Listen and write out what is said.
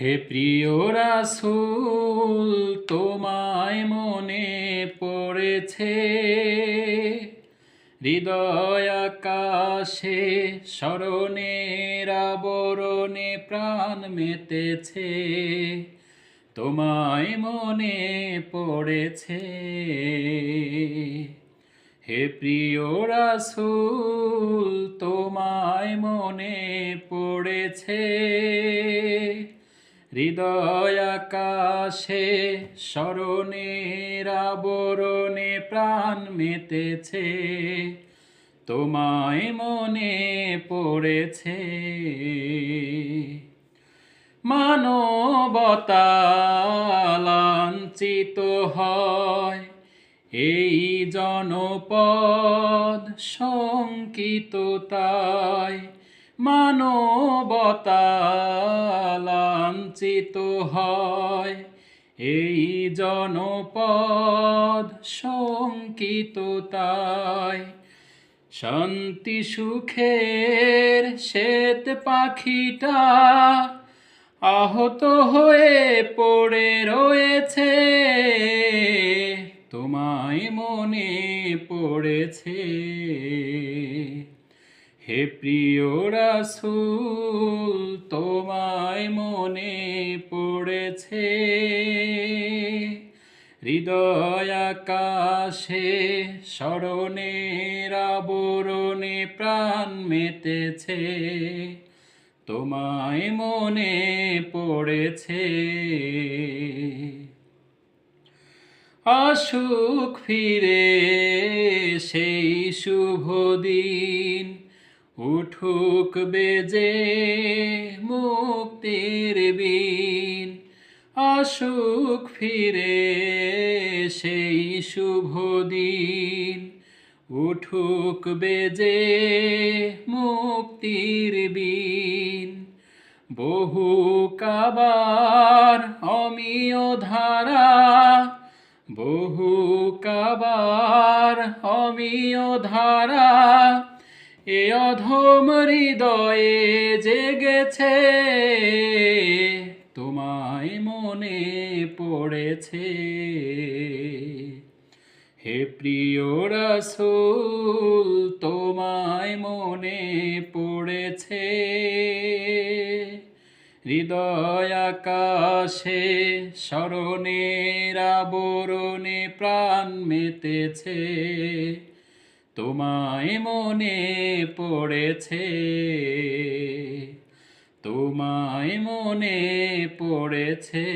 হে প্রিয় রাসূল, তোমায় মনে পড়েছে হৃদয় আকাশে স্মরণের আবরণে প্রাণ মেতেছে, তোমায় মনে পড়েছে। হে প্রিয় রাসূল, তোমায় মনে পড়েছে হৃদয় আকাশে স্মরণের প্রাণ মেতেছে, তোমায় মনে পড়েছে। মানবতা লাঞ্ছিত হয়, এই জনপদ শঙ্কিত তাই। মানবতা লাঞ্ছিত হয়। এই জনপদ শঙ্কিত তাই। শান্তি সুখের শ্বেত পাখিটা আহত হয়ে পড়ে রয়েছে। তোমায় মনে পড়েছে। হে প্রিয় রাসূল, তোমায় মনে পড়েছে। হৃদয় আকাশে স্মরণের আবরণে প্রাণ মেতেছে। তোমায় মনে পড়েছে। আসুক ফিরে সেই শুভ দিন। উঠুক বেজে মুক্তির বিন আসুক ফিরে সেই শুভ দিন। উঠুক বেজে মুক্তির বিন বহু কাবার অমিয় ধারা, বহু কাবার অমিয় ধারা এ অধম হৃদয়ে জেগেছে, তোমায় মনে পড়েছে। হে প্রিয় রাসূল, তোমায় মনে পড়েছে। হৃদয় আকাশে স্মরণের আবরণে প্রাণ মেতেছে। তোমায় মনে পড়েছে তোমায় মনে পড়েছে।